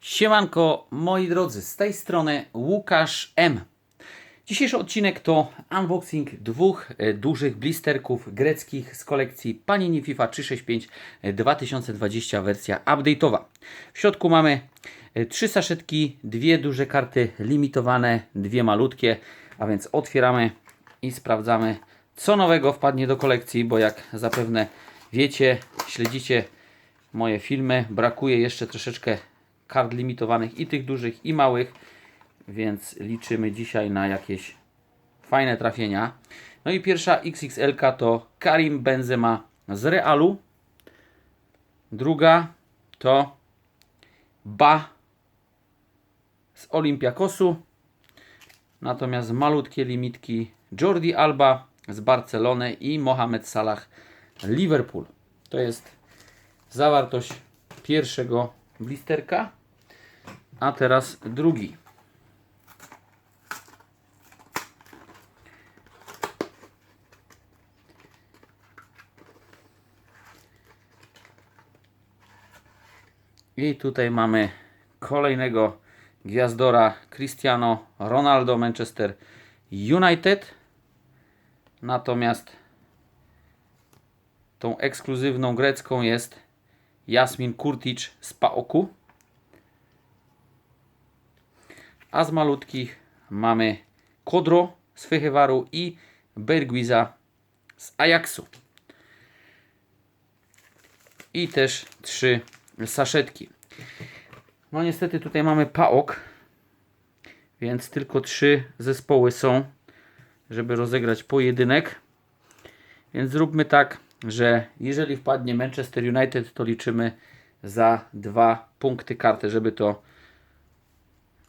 Siemanko, moi drodzy, z tej strony Łukasz M. Dzisiejszy odcinek to unboxing dwóch e, dużych blisterków greckich z kolekcji Panini FIFA 365 e, 2020 wersja update'owa. W środku mamy e, trzy saszetki, dwie duże karty limitowane, dwie malutkie, a więc otwieramy i sprawdzamy co nowego wpadnie do kolekcji, bo jak zapewne wiecie, śledzicie moje filmy, brakuje jeszcze troszeczkę kart limitowanych i tych dużych i małych, więc liczymy dzisiaj na jakieś fajne trafienia. No i pierwsza XXL to Karim Benzema z Realu. Druga to Ba z Olympiakosu. Natomiast malutkie limitki Jordi Alba z Barcelony i Mohamed Salah Liverpool. To jest zawartość pierwszego blisterka. A teraz drugi. I tutaj mamy kolejnego gwiazdora Cristiano Ronaldo Manchester United. Natomiast tą ekskluzywną grecką jest Jasmin Kurtic z Paoku. A z malutkich mamy Kodro z Fehewaru i Bergwiza z Ajaxu. I też trzy saszetki. No niestety tutaj mamy PAOK, więc tylko trzy zespoły są, żeby rozegrać pojedynek. Więc zróbmy tak, że jeżeli wpadnie Manchester United, to liczymy za dwa punkty karty, żeby to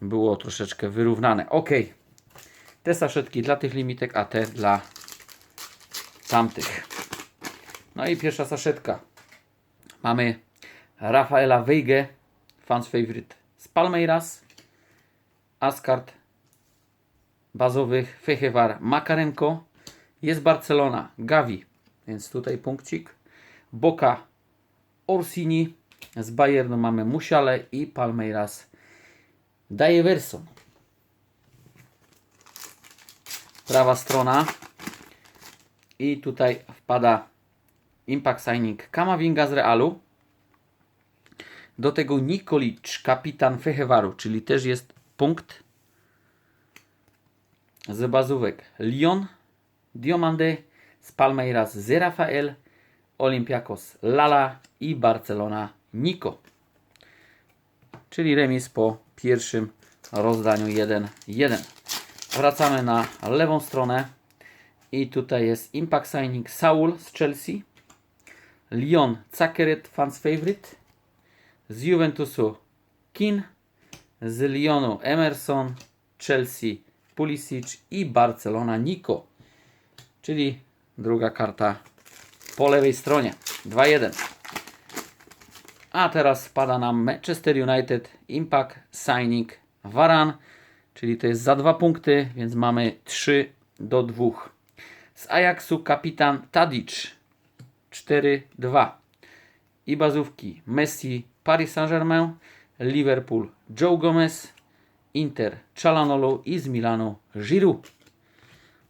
było troszeczkę wyrównane. Ok. Te saszetki dla tych limitek, a te dla tamtych. No i pierwsza saszetka. Mamy Rafaela Weige, fans favorite z Palmeiras. Ascard bazowych Fechewar Makarenko. Jest Barcelona, Gavi, więc tutaj punkcik. Boca Orsini. Z Bayernu mamy Musiale i Palmeiras daje Verso. Prawa strona. I tutaj wpada Impact Signing Kamavinga z Realu. Do tego Nikolic, kapitan Fehewaru, czyli też jest punkt. Z bazówek Lyon, Diomande, z Palmeiras z Rafael, Olympiakos Lala i Barcelona Nico. Czyli remis po pierwszym rozdaniu 1-1. Wracamy na lewą stronę i tutaj jest Impact Signing Saul z Chelsea, Lyon Zakeret Fans Favorite, z Juventusu Kin, z Lyonu Emerson, Chelsea Pulisic i Barcelona Nico. Czyli druga karta po lewej stronie. 2-1. A teraz spada nam Manchester United Impact Signing Varan, czyli to jest za dwa punkty, więc mamy 3 do 2. Z Ajaxu kapitan Tadic 4-2. I bazówki Messi Paris Saint-Germain, Liverpool Joe Gomez, Inter Chalanolu i z Milanu Giroud.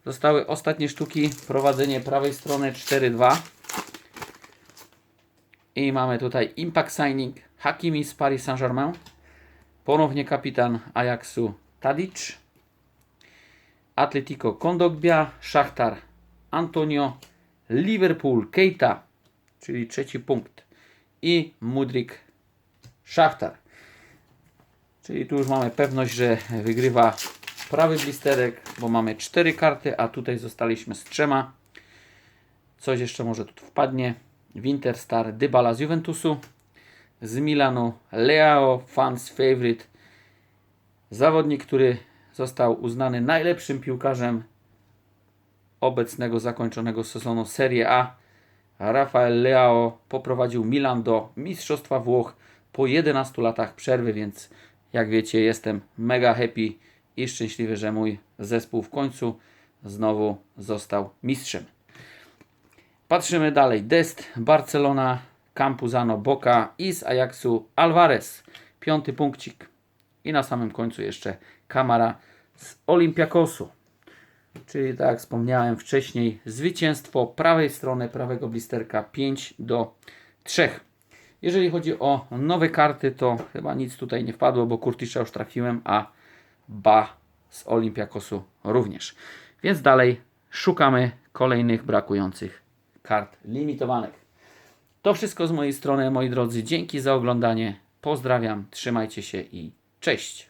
Zostały ostatnie sztuki, prowadzenie prawej strony 4-2. I mamy tutaj Impact Signing Hakimi z Paris Saint-Germain. Ponownie kapitan Ajaxu Tadic. Atletico Kondogbia, Szachtar Antonio, Liverpool Keita, czyli trzeci punkt. I Mudrik Szachtar. Czyli tu już mamy pewność, że wygrywa prawy blisterek, bo mamy cztery karty, a tutaj zostaliśmy z trzema. Coś jeszcze może tu wpadnie. Winterstar Dybala z Juventusu. Z Milanu Leao, fans favorite. Zawodnik, który został uznany najlepszym piłkarzem obecnego zakończonego sezonu Serie A. Rafael Leao poprowadził Milan do Mistrzostwa Włoch po 11 latach przerwy, więc jak wiecie, jestem mega happy i szczęśliwy, że mój zespół w końcu znowu został mistrzem. Patrzymy dalej. Dest, Barcelona, Campuzano, Boca i z Ajaxu Alvarez. Piąty punkcik. I na samym końcu jeszcze Kamara z Olympiakosu. Czyli tak jak wspomniałem wcześniej, zwycięstwo prawej strony prawego blisterka 5 do 3. Jeżeli chodzi o nowe karty, to chyba nic tutaj nie wpadło, bo Kurtisza już trafiłem, a Ba z Olympiakosu również. Więc dalej szukamy kolejnych brakujących kart limitowanych. To wszystko z mojej strony, moi drodzy. Dzięki za oglądanie. Pozdrawiam, trzymajcie się i cześć.